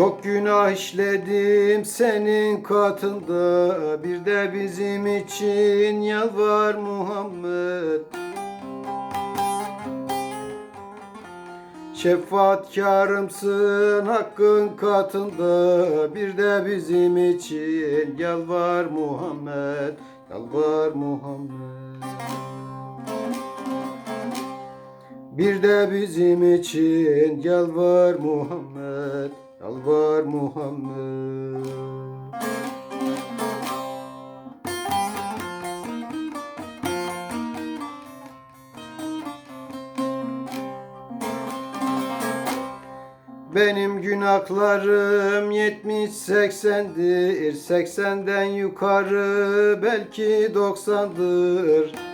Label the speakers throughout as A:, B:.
A: Çok günah işledim senin katında. Bir de bizim için yalvar Muhammed. Şefaatkarımsın hakkın katında. Bir de bizim için yalvar Muhammed. Yalvar Muhammed Bir de bizim için yalvar Muhammed Yalvar Muhammed. Benim günahlarım yetmiş seksendir Seksenden yukarı belki doksandır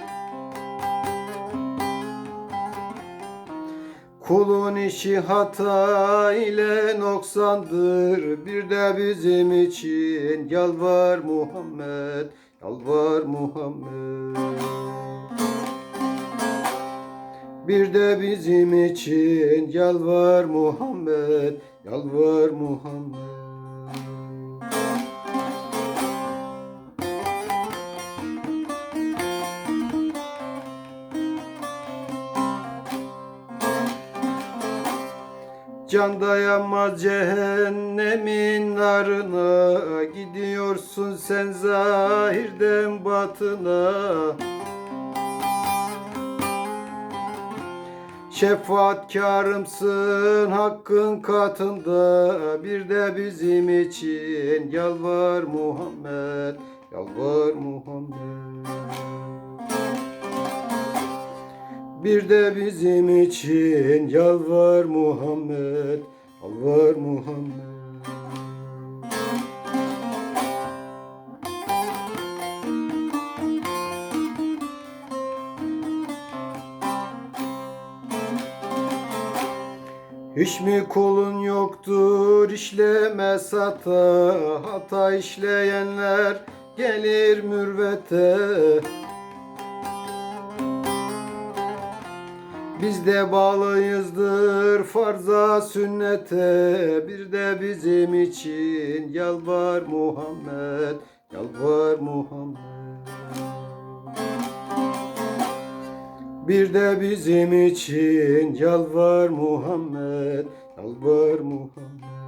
A: Kulun işi hata ile noksandır Bir de bizim için yalvar Muhammed Yalvar Muhammed bir de bizim için yalvar Muhammed, yalvar Muhammed. Can dayanmaz cehennemin narına. Gidiyorsun sen zahirden batına. Şefaatkarımsın hakkın katında. Bir de bizim için yalvar Muhammed Yalvar Muhammed Bir de bizim için yalvar Muhammed Yalvar Muhammed. Hiç mi kulun yoktur işlemez hata Hata işleyenler gelir mürvete Biz de bağlıyızdır farza sünnete Bir de bizim için yalvar Muhammed Yalvar Muhammed Bir de bizim için yalvar Muhammed, yalvar Muhammed.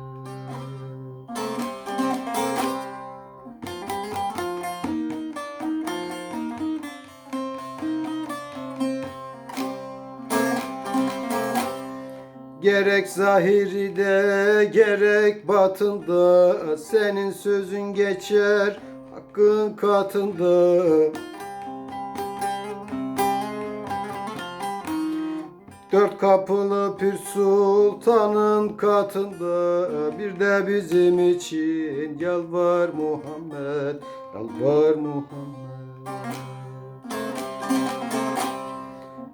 A: Gerek zahiride gerek batında. Senin sözün geçer hakkın katında. Dört kapılı Pir Sultan'ın katında. Bir de bizim için yalvar Muhammed Yalvar Muhammed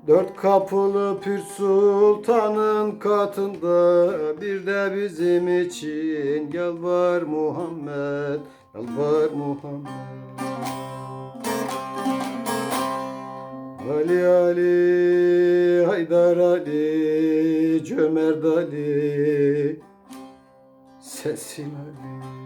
A: Dört kapılı Pir Sultan'ın katında Bir de bizim için yalvar Muhammed Yalvar Muhammed. Ali Ali Haydar Ali Cömert Ali Sesin Ali